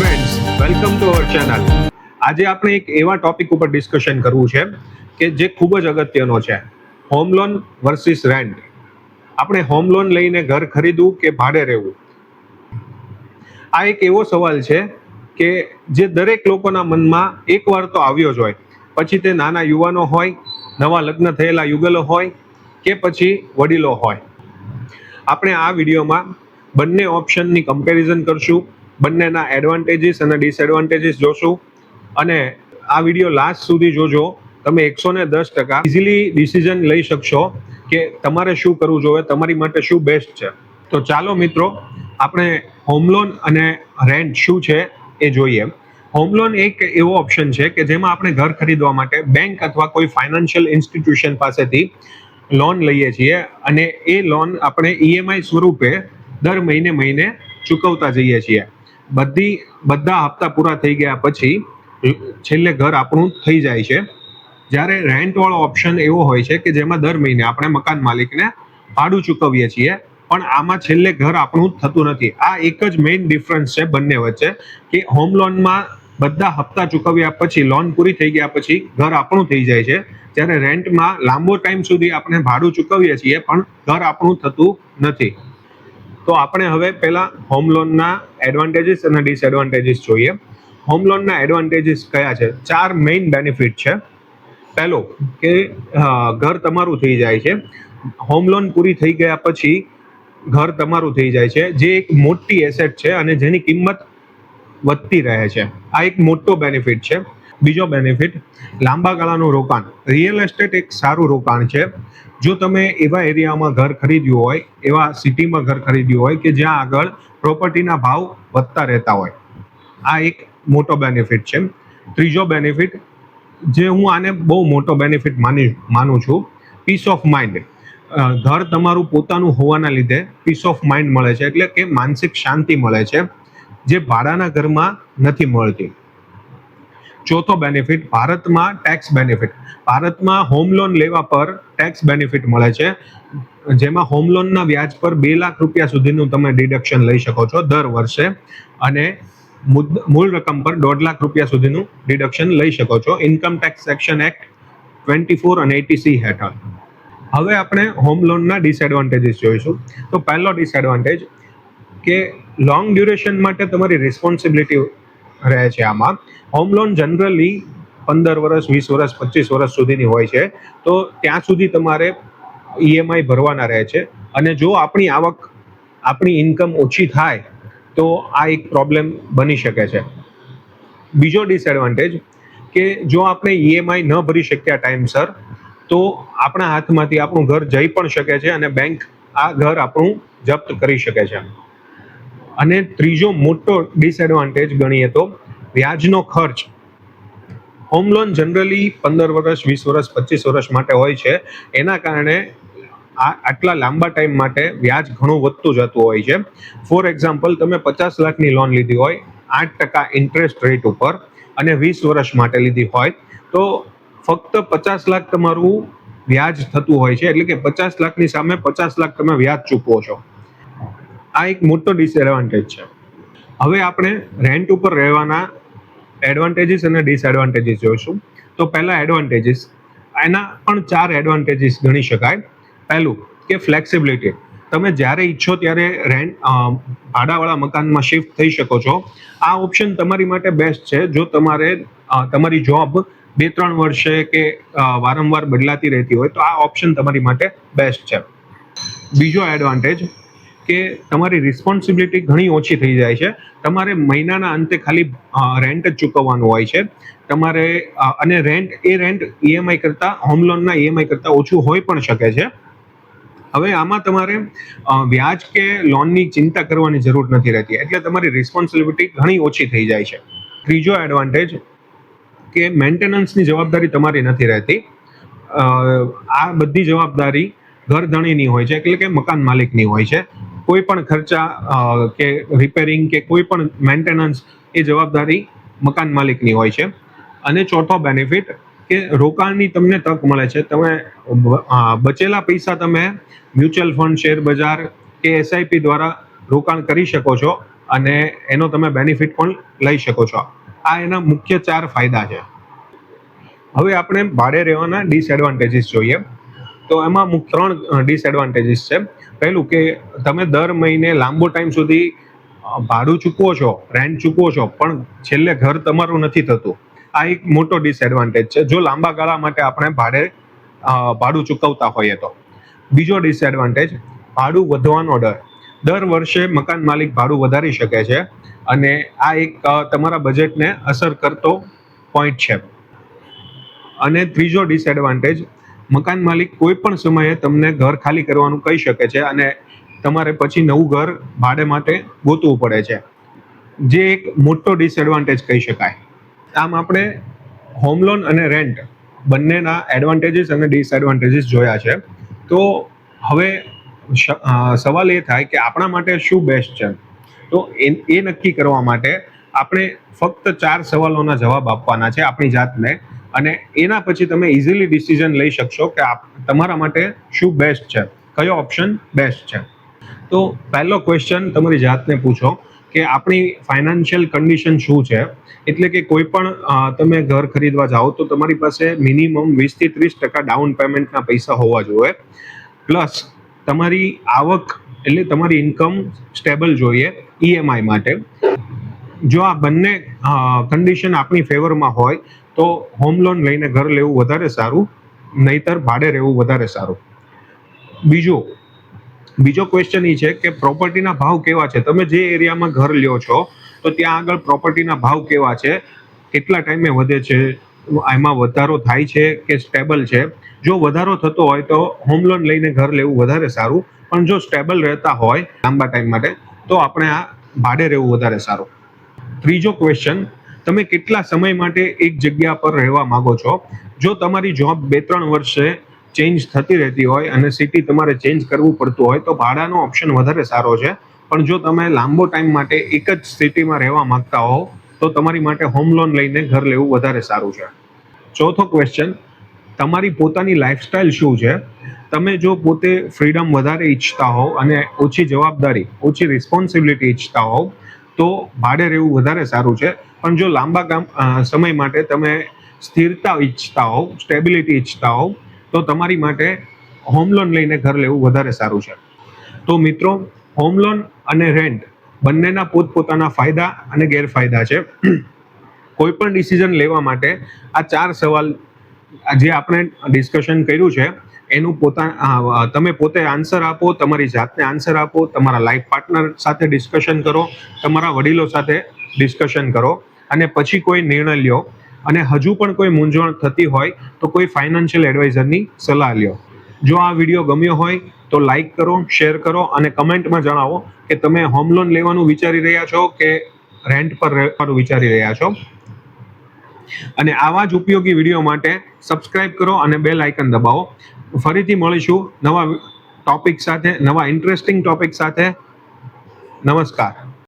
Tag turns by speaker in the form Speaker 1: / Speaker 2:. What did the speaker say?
Speaker 1: Friends welcome to our channel આજે આપણે એક એવા ટોપિક ઉપર ડિસ્કશન કરવું છે કે જે ખૂબ જ અગત્યનો છે. હોમ લોન વર્સિસ રેન્ટ આપણે હોમ લોન લઈને ઘર ખરીદવું કે ભાડે રહેવું? આ એક એવો સવાલ છે કે જે દરેક લોકોના મનમાં એકવાર તો આવ્યો જ હોય. પછી તે નાના યુવાનો હોય, નવા લગ્ન થયેલા યુગલો હોય કે પછી વડીલો હોય. આપણે આ વિડીયોમાં બંને ઓપ્શનની કમ્પેરિઝન કરશું. બંનેના એડવાન્ટેજીસ અને ડિસએડવાન્ટેજીસ જોશું. અને આ વીડિયો લાસ્ટ સુધી જોજો. તમે એકસો ને દસ ટકા ઇઝીલી ડિસિઝન લઈ શકશો કે તમારે શું કરવું જોઈએ, તમારી માટે શું બેસ્ટ છે. તો ચાલો મિત્રો, આપણે હોમ લોન અને રેન્ટ શું છે એ જોઈએ. હોમ લોન એક એવો ઓપ્શન છે કે જેમાં આપણે ઘર ખરીદવા માટે બેંક અથવા કોઈ ફાઇનાન્શિયલ ઇન્સ્ટિટ્યુશન પાસેથી લોન લઈએ છીએ અને એ લોન આપણે ઈએમઆઈ સ્વરૂપે દર મહિને મહિને ચૂકવતા જઈએ છીએ. બધી, બધા હપ્તા પૂરા થઈ ગયા પછી, છેલ્લે ઘર આપણું થઈ જાય છે. જ્યારે રેન્ટ વાળો ઓપ્શન એવો હોય છે કે જેમાં દર મહિને આપણે મકાન માલિકને ભાડું ચૂકવીએ છીએ, પણ આમાં છેલ્લે ઘર આપણું થતું નથી. આ એક જ મેઇન ડિફરન્સ છે બંને વચ્ચે, કે હોમ લોનમાં બધા હપ્તા ચૂકવ્યા પછી લોન પૂરી થઈ ગયા પછી ઘર આપણું થઈ જાય છે. જ્યારે રેન્ટમાં લાંબો ટાઈમ સુધી આપણે ભાડું ચૂકવીએ છીએ, પણ ઘર આપણું થતું નથી. તો આપણે હવે પહેલા હોમ લોનના એડવાન્ટેજીસ અને ડિસએડવાન્ટેજીસ જોઈએ. હોમ લોનના એડવાન્ટેજીસ કયા છે? ચાર મેઇન બેનિફિટ છે. પહેલો કે ઘર તમારું થઈ જાય છે. હોમ લોન પૂરી થઈ ગયા પછી ઘર તમારું થઈ જાય છે. જે એક મોટી એસેટ છે અને જેની કિંમત વધતી રહે છે. આ એક મોટો બેનિફિટ છે. બીજો બેનિફિટ લાંબા ગાળાનું રોકાણ. રિયલ એસ્ટેટ એક સારું રોકાણ છે. જો તમે એવા એરિયામાં ઘર ખરીદ્યું હોય, એવા સિટીમાં ઘર ખરીદ્યું હોય કે જ્યાં આગળ પ્રોપર્ટીના ભાવ વધતા રહેતા હોય. આ એક મોટો બેનિફિટ છે. ત્રીજો બેનિફિટ જે હું આને બહુ મોટો બેનિફિટ માની, માનું છું પીસ ઓફ માઇન્ડ ઘર તમારું પોતાનું હોવાના લીધે પીસ ઓફ માઇન્ડ મળે છે. એટલે કે માનસિક શાંતિ મળે છે, જે ભાડાના ઘરમાં નથી મળતી. ચોથો બેનિફિટ ભારતમાં ટેક્સ બેનિફિટ ભારતમાં હોમ લોન લેવા પર ટેક્સ બેનિફિટ મળે છે. જેમાં હોમ લોનના વ્યાજ પર બે લાખ રૂપિયા સુધીનું તમે ડિડક્શન લઈ શકો છો દર વર્ષે. અને મૂળ રકમ પર દોઢ લાખ રૂપિયા સુધીનું ડિડક્શન લઈ શકો છો. Income tax section act twenty four અને એટી સી હેઠળ. હવે આપણે હોમ લોનના ડિસએડવાન્ટેજીસ જોઈશું. તો પહેલો ડિસએડવાન્ટેજ કે લોંગ ડ્યુરેશન માટે તમારી રિસ્પોન્સિબિલિટી રહે છે આમાં. હોમ લોન જનરલી પંદર વર્ષ, વીસ વર્ષ, પચીસ વર્ષ સુધીની હોય છે. તો ત્યાં સુધી તમારે ઈએમઆઈ ભરવાના રહે છે. અને જો આપણી આવક, આપણી ઇન્કમ ઓછી થાય, તો આ એક પ્રોબ્લેમ બની શકે છે. બીજો ડિસએડવાન્ટેજ કે જો આપણે ઈએમઆઈ ન ભરી શક્યા ટાઈમસર તો આપણા હાથમાંથી આપણું ઘર જઈ પણ શકે છે અને બેંક આ ઘર આપણું જપ્ત કરી શકે છે. અને ત્રીજો મોટો ડિસએડવાન્ટેજ ગણીએ તો વ્યાજનો ખર્ચ. હોમ લોન જનરલી પંદર વર્ષ, વીસ વર્ષ, પચીસ વર્ષ માટે હોય છે. એના કારણે આટલા લાંબા ટાઈમ માટે વ્યાજ ઘણું વધતું જતું હોય છે. ફોર એક્ઝામ્પલ તમે પચાસ લાખની લોન લીધી હોય, આઠ ટકા ઇન્ટરેસ્ટ રેટ ઉપર અને વીસ વર્ષ માટે લીધી હોય, તો ફક્ત પચાસ લાખ તમારું વ્યાજ થતું હોય છે. એટલે કે પચાસ લાખની સામે પચાસ લાખ તમે વ્યાજ ચૂકવો છો. આ એક મોટો ડિસએડવાન્ટેજ છે. હવે આપણે રેન્ટ ઉપર રહેવાના એડવાન્ટેજીસ અને ડિસએડવાન્ટેજીસ જોઈશું. તો પહેલા એડવાન્ટેજીસ એના પણ ચાર એડવાન્ટેજીસ ગણી શકાય. પહેલું કે ફ્લેક્સિબિલિટી તમે જ્યારે ઈચ્છો ત્યારે રેન્ટ ભાડાવાળા મકાનમાં શિફ્ટ થઈ શકો છો. આ ઓપ્શન તમારી માટે બેસ્ટ છે. જો તમારે તમારી જોબ બે ત્રણ વર્ષે કે વારંવાર બદલાતી રહેતી હોય તો આ ઓપ્શન તમારી માટે બેસ્ટ છે. બીજો એડવાન્ટેજ કે તમારી રિસ્પોન્સિબિલિટી ઘણી ઓછી થઈ જાય છે. તમારે મહિનાના અંતે ખાલી રેન્ટ જ ચૂકવવાનું હોય છે. તમારે અને રેન્ટ એ રેન્ટ ઈએમઆઈ કરતાં હોમ લોનના ઈએમઆઈ કરતાં ઓછું હોઈ પણ શકે છે. હવે આમાં તમારે વ્યાજ કે લોનની ચિંતા કરવાની જરૂર નથી રહેતી. એટલે તમારી રિસ્પોન્સિબિલિટી ઘણી ઓછી થઈ જાય છે. ત્રીજો એડવાન્ટેજ કે મેન્ટેનન્સની જવાબદારી તમારી નથી રહેતી. આ બધી જવાબદારી ઘર ધણીની હોય છે, એટલે કે મકાન માલિકની હોય છે. કોઈ પણ ખર્ચા કે રિપેરિંગ કે કોઈ પણ મેન્ટેનન્સ એ જવાબદારી મકાન માલિકની હોય છે. અને ચોથો બેનિફિટ કે રોકાણની તમને તક મળે છે. તમે બચેલા પૈસા તમે મ્યુચ્યુઅલ ફંડ શેર બજાર કે એસઆઈપી દ્વારા રોકાણ કરી શકો છો અને એનો તમે બેનિફિટ પણ લઈ શકો છો. આ એના મુખ્ય ચાર ફાયદા છે. હવે આપણે ભાડે રહેવાના ડિસએડવાન્ટેજીસ જોઈએ. તો એમાં મુખ્ય ત્રણ ડિસએડવાન્ટેજીસ છે. પહેલું કે તમે દર મહિને લાંબો ટાઈમ સુધી ભાડું ચૂકવો છો રેન્ટ ચૂકવો છો, પણ છેલ્લે ઘર તમારું નથી થતું. આ એક મોટો ડિસએડવાન્ટેજ છે. જો લાંબા ગાળા માટે આપણે ભાડે ભાડું ચૂકવતા હોઈએ તો. બીજો ડિસએડવાન્ટેજ ભાડું વધવાનો ડર. દર વર્ષે મકાન માલિક ભાડું વધારી શકે છે અને આ એક તમારા બજેટને અસર કરતો પોઈન્ટ છે. અને ત્રીજો ડિસએડવાન્ટેજ મકાન માલિક કોઈ પણ સમયે તમને ઘર ખાલી કરવાનું કહી શકે છે અને તમારે પછી નવું ઘર ભાડે માટે ગોતવું પડે છે. જે એક મોટો ડિસએડવાન્ટેજ કહી શકાય. આમ આપણે હોમ લોન અને રેન્ટ બંનેના એડવાન્ટેજીસ અને ડિસએડવાન્ટેજીસ જોયા છે. તો હવે સવાલ એ થાય કે આપણા માટે શું બેસ્ટ છે? તો એ નક્કી કરવા માટે આપણે ફક્ત ચાર સવાલોના જવાબ આપવાના છે આપણી જાતને. અને એના પછી તમે ઇઝીલી ડિસિઝન લઈ શકશો કે આપ, તમારા માટે શું બેસ્ટ છે. કયો ઓપ્શન બેસ્ટ છે. તો પહેલો ક્વેશ્ચન તમારી જાતને પૂછો કે આપણી ફાઇનાન્શિયલ કન્ડિશન શું છે? એટલે કે કોઈ પણ તમે ઘર ખરીદવા જાઓ તો તમારી પાસે મિનિમમ વીસથી ત્રીસ ટકા ડાઉન પેમેન્ટના પૈસા હોવા જોઈએ. પ્લસ તમારી આવક એટલે તમારી ઇન્કમ સ્ટેબલ જોઈએ ઈએમઆઈ માટે. જો આ બંને કન્ડિશન આપણી ફેવરમાં હોય, તો હોમ લોન લઈને ઘર લેવું વધારે સારું, નહીતર ભાડે રહેવું વધારે સારું. બીજું, બીજો ક્વેશ્ચન એ છે કે પ્રોપર્ટીના ભાવ કેવા છે? તમે જે એરિયામાં ઘર લ્યો છો, તો ત્યાં આગળ પ્રોપર્ટીના ભાવ કેવા છે? કેટલા ટાઈમે વધે છે? એમાં વધારો થાય છે કે સ્ટેબલ છે? જો વધારો થતો હોય તો હોમ લોન લઈને ઘર લેવું વધારે સારું, પણ જો સ્ટેબલ રહેતા હોય લાંબા ટાઈમ માટે, તો આપણે આ ભાડે રહેવું વધારે સારું. ત્રીજો ક્વેશ્ચન તમે કેટલા સમય માટે એક જગ્યા પર રહેવા માંગો છો? જો તમારી જોબ બે ત્રણ વર્ષે ચેન્જ થતી રહેતી હોય અને સિટી તમારે ચેન્જ કરવું પડતું હોય, તો ભાડાનો ઓપ્શન વધારે સારો છે. પણ જો તમે લાંબો ટાઈમ માટે એક જ સિટીમાં રહેવા માંગતા હો, તો તમારી માટે હોમ લોન લઈને ઘર લેવું વધારે સારું છે. ચોથો ક્વેશ્ચન તમારી પોતાની લાઈફસ્ટાઈલ શું છે? તમે જો પોતે ફ્રીડમ વધારે ઈચ્છતા હોવ અને ઓછી જવાબદારી, ઓછી રિસ્પોન્સિબિલિટી ઈચ્છતા હોવ તો ભાડે રહેવું વધારે સારું છે. પણ જો લાંબા કામ સમય માટે તમે સ્થિરતા ઈચ્છતા હોવ, સ્ટેબિલિટી ઈચ્છતા હોવ, તો તમારી માટે હોમ લોન લઈને ઘર લેવું વધારે સારું છે. તો મિત્રો, હોમ લોન અને રેન્ટ બંનેના પોતપોતાના ફાયદા અને ગેરફાયદા છે. કોઈ પણ ડિસિઝન લેવા માટે આ ચાર સવાલ જે આપણે ડિસ્કશન કર્યું છે એનું પોતા તમે પોતે આન્સર આપો, તમારી જાતને આન્સર આપો, તમારા લાઈફ પાર્ટનર સાથે ડિસ્કશન કરો, તમારા વડીલો સાથે ડિસ્કશન કરો, અને પછી કોઈ નિર્ણય લ્યો. અને હજુ પણ કોઈ મૂંઝવણ થતી હોય, તો કોઈ ફાઇનાન્શિયલ એડવાઇઝરની સલાહ લ્યો. જો આ વીડિયો ગમ્યો હોય, તો લાઈક કરો શેર કરો, અને કમેન્ટમાં જણાવો કે તમે હોમ લોન લેવાનું વિચારી રહ્યા છો કે રેન્ટ પર રહેવાનું વિચારી રહ્યા છો. અને આવા જ ઉપયોગી વીડિયો માટે સબસ્ક્રાઇબ કરો અને બેલ આઇકન દબાવો. ફરીથી મળીશું નવા ટોપિક સાથે નવા ઇન્ટરેસ્ટિંગ ટોપિક સાથે. નમસ્કાર.